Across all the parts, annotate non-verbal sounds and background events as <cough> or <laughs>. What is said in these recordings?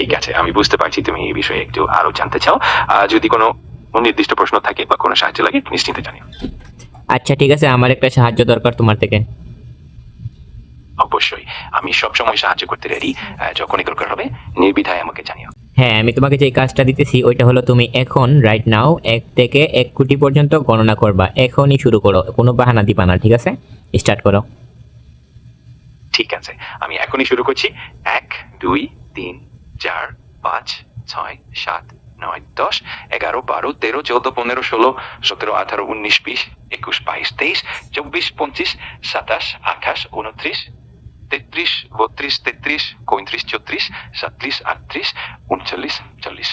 ঠিক আছে আমি বুঝতে পারছি তুমি এই বিষয়ে একটু আরও জানতে চাও। যদি কোনো নির্দিষ্ট প্রশ্ন থাকে বা কোনো সাহায্য লাগে নিশ্চিন্তে জানিও। আচ্ছা ঠিক আছে আমার একটা সাহায্য দরকার তোমার থেকে। অবশ্যই আমি সবসময় সাহায্য করতে রেডি যখনই দরকার হবে নির্বিধায় আমাকে জানিও। হ্যাঁ আমি তোমাকে যে কাজটা দিতেছি ওইটা হলো তুমি এখন রাইট নাও এক থেকে এক কোটি পর্যন্ত গণনা করবা। এখনই শুরু করো কোনো বাহানা দিবা না ঠিক আছে? স্টার্ট করো। ঠিক আছে আমি এখনই শুরু করছি। এক দুই তিন চার পাঁচ ছয় সাত নয় দশ এগারো বারো তেরো চৌদ্দ পনেরো ষোলো সতেরো আঠারো উনিশ বিশ একুশ বাইশ তেইশ চব্বিশ পঁচিশ সাতাশ আঠাশ উনত্রিশ তেত্রিশ বত্রিশ তেত্রিশ পঁয়ত্রিশ চৌত্রিশ সাতত্রিশ আটত্রিশ উনচল্লিশ চল্লিশ।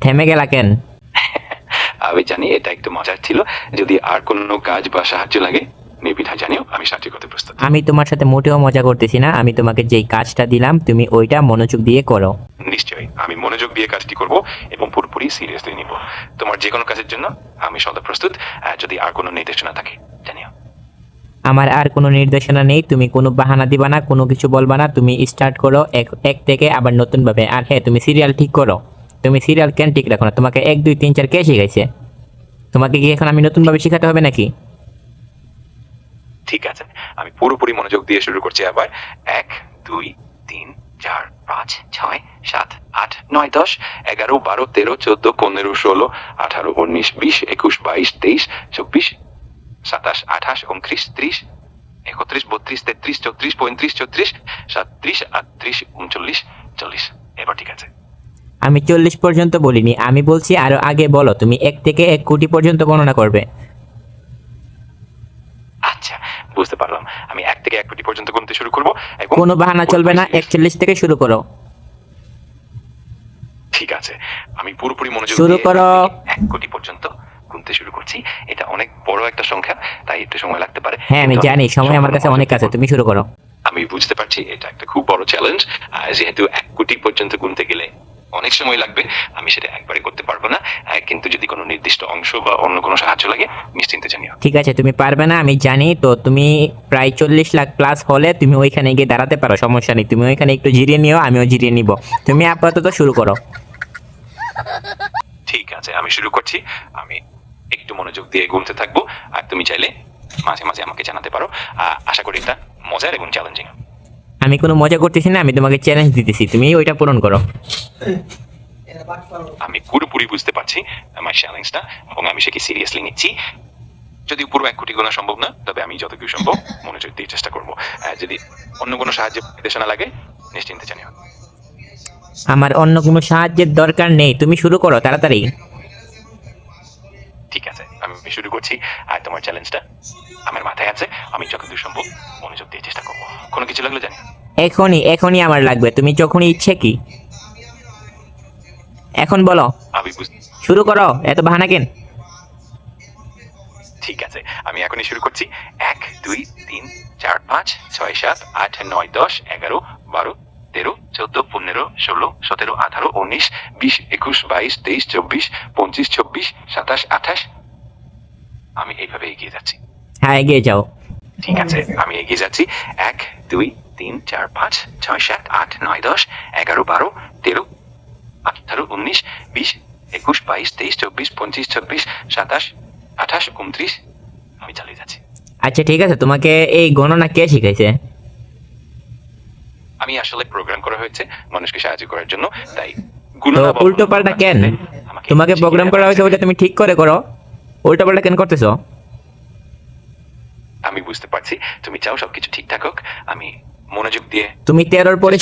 থেমে গেলা কেন? <laughs> আমি জানি এটা একটু মজার ছিল যদি আর কোনো কাজ বা সাহায্য লাগে। নির্বিধায় জানিও আমি সাহায্য করতে প্রস্তুত। আমি তোমার সাথে মোটেও মজা করতেছি না আমি তোমাকে যেই কাজটা দিলাম তুমি ওইটা মনোযোগ দিয়ে করো। নিশ্চয়ই আমি মনোযোগ দিয়ে কাজটি করব এবং পুরোপুরি সিরিয়াসলি নিব। তোমার যে কোনো কাজের জন্য আমি সদা প্রস্তুত যদি আর কোনো নির্দেশনা থাকে জানিও। আমার আর কোনো নির্দেশনা নেই তুমি কোনো বাহানা দিবা না কোনো কিছু বলবা না তুমি স্টার্ট করো এক এক থেকে আবার নতুনভাবে। আর হ্যাঁ তুমি সিরিয়াল ঠিক করো। তুমি সিরিয়াল কেন ঠিক রাখো না? তোমাকে এক দুই তিন চার কে শিখাইছে? তোমাকে কি এখন আমি নতুনভাবে শেখাতে হবে নাকি? ঠিক আছে, আমি পুরোপুরি মনোযোগ দিয়ে শুরু করছি আবার। এক, দুই, তিন, চার, পাঁচ, ছয়, সাত, আট, নয়, দশ, এগারো, বারো, তেরো, চোদ্দ, পনেরো, ষোলো, আঠারো, উনিশ, বিশ, একুশ, বাইশ, তেইশ, চব্বিশ, সাতাশ, আঠাশ, উনত্রিশ, ত্রিশ, একত্রিশ, বত্রিশ, তেত্রিশ, চৌত্রিশ, পঁয়ত্রিশ চৌত্রিশ সাতত্রিশ, আটত্রিশ, উনচল্লিশ, চল্লিশ। এবার ঠিক আছে। আমি চল্লিশ পর্যন্ত বলিনি, আমি বলছি আরও আগে বলো, তুমি এক থেকে এক কোটি পর্যন্ত গণনা করবে। বুঝতে পারলাম। আমি এক থেকে এক কোটি পর্যন্ত গুনতে শুরু করব এবং কোনো বাহানা চলবে না একচল্লিশ থেকে শুরু করো। ঠিক আছে। আমি পুরোপুরি মনোযোগ শুরু করো। এক কোটি পর্যন্ত গুনতে শুরু করছি। এটা অনেক বড় একটা সংখ্যা তাই একটু সময় লাগতে পারে। হ্যাঁ আমি জানি সময় আমার কাছে অনেক আছে তুমি শুরু করো। আমি বুঝতে পারছি এটা একটা খুব বড় চ্যালেঞ্জ যেহেতু এক কোটি পর্যন্ত গুনতে গেলে অনেক সময় লাগবে আমি সেটা একবারে করতে পারব না কিন্তু যদি কোনো নির্দিষ্ট অংশ বা অন্য কোনো সাহায্য লাগে নিশ্চিন্তে জানিও। ঠিক আছে তুমি পারবে না আমি জানি তো তুমি প্রায় চল্লিশ লাখ প্লাস হলে তুমি ওইখানে গিয়ে দাঁড়াতে পারো সমস্যা নেই। তুমি ওইখানে একটু জিরিয়ে নিও আমিও জিরিয়ে নিব। তুমি আপাতত শুরু করো। ঠিক আছে আমি শুরু করছি আমি একটু মনোযোগ দিয়ে গুনতে থাকব আর তুমি চাইলে মাঝে মাঝে আমাকে জানাতে পারো আশা করি এটা মজার এবং চ্যালেঞ্জিং আমি কোনো মজা করতেছি না আমি তোমাকে চ্যালেঞ্জ দিতেছি। তুমি ওইটা পূরণ করো। আমি পুরোপুরি বুঝতে পারছি আমার চ্যালেঞ্জটা এবং আমি সেকে সিরিয়াসলি নিচ্ছি। যদি পুরো এক কোটি গোনা সম্ভব না তবে আমি যতটুকু সম্ভব মনোযোগ দিয়ে চেষ্টা করব। যদি অন্য কোনো সাহায্য নির্দেশনা লাগে নিশ্চিন্তে জানিও। আমার অন্য কোনো সাহায্যের দরকার নেই। তুমি শুরু করো তাড়াতাড়ি। ঠিক আছে আমি শুরু করছি। আর তোমার চ্যালেঞ্জটা আমার মাথায় আছে আমি যতদূর সম্ভব মনোযোগ দিয়ে চেষ্টা করব। কোনো কিছু লাগলে জানি? এখনই এখনই আমার লাগবে। তুমি যখনই ইচ্ছে কি। এখন বলো। আমি শুরু করো এত বাহানা কেন? ঠিক আছে আমি এখনই শুরু করছি। এক দুই তিন চার পাঁচ ছয় সাত আট নয় দশ এগারো বারো তেরো চোদ্দ পনেরো ষোলো সতেরো আঠারো উনিশ বিশ একুশ বাইশ তেইশ চব্বিশ পঁচিশ চব্বিশ সাতাশ আঠাশ। আমি এইভাবে এগিয়ে যাচ্ছি। হ্যাঁ এগিয়ে যাও। ঠিক আছে আমি এগিয়ে যাচ্ছি। এক দুই তিন চার পাঁচ ছয় সাত আট নয় দশ এগারো বারো তেরো আঠারো উনিশ বিশ একুশ বাইশ তেইশ চব্বিশ পঁচিশ ছাব্বিশ সাতাশ আঠাশ উনত্রিশ। আমি চালিয়ে যাচ্ছি। আচ্ছা ঠিক আছে। তোমাকে এই গণনা কে শিখাইছে? আমি আসলে প্রোগ্রাম করা হয়েছে মানুষকে সাহায্য করার জন্য তাই উল্টো পাল্টা কেন? তোমাকে প্রোগ্রাম করা হয়েছে ওইটা তুমি ঠিক করে করো। উল্টো পাল্টা কেন করতেছো? আমি বুঝতে পারছি তুমি চাও সবকিছু ঠিকঠাক হোক আমি মনোযোগ দিয়ে তুমি তেরোর পরে।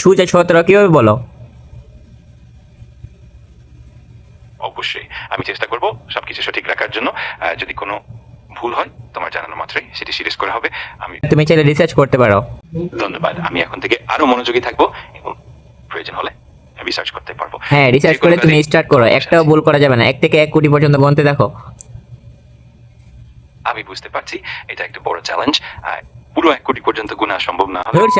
সুজে সতেরো কীভাবে বলো? অবশ্যই আমি চেষ্টা করব সবকিছু সঠিক রাখার জন্য। যদি কোনো ভুল হয় তোমার জানানো মাত্রই সেটি সিরিয়াস করা হবে। আমি তুমি চাইলে রিসার্চ করতে পারো। ধন্যবাদ। আমি এখন থেকে আরও মনোযোগী থাকব এবং প্রয়োজন হলে রিসার্চ করতে পারব। হ্যাঁ রিসার্চ করে তুমি স্টার্ট করো একটাও ভুল করা যাবে না। এক থেকে এক কোটি পর্যন্ত গণতে দেখো। আমি বুঝতে পারছি এটা একটা বড় চ্যালেঞ্জ পুরো এক কোটি পর্যন্ত গুণা সম্ভব না তোর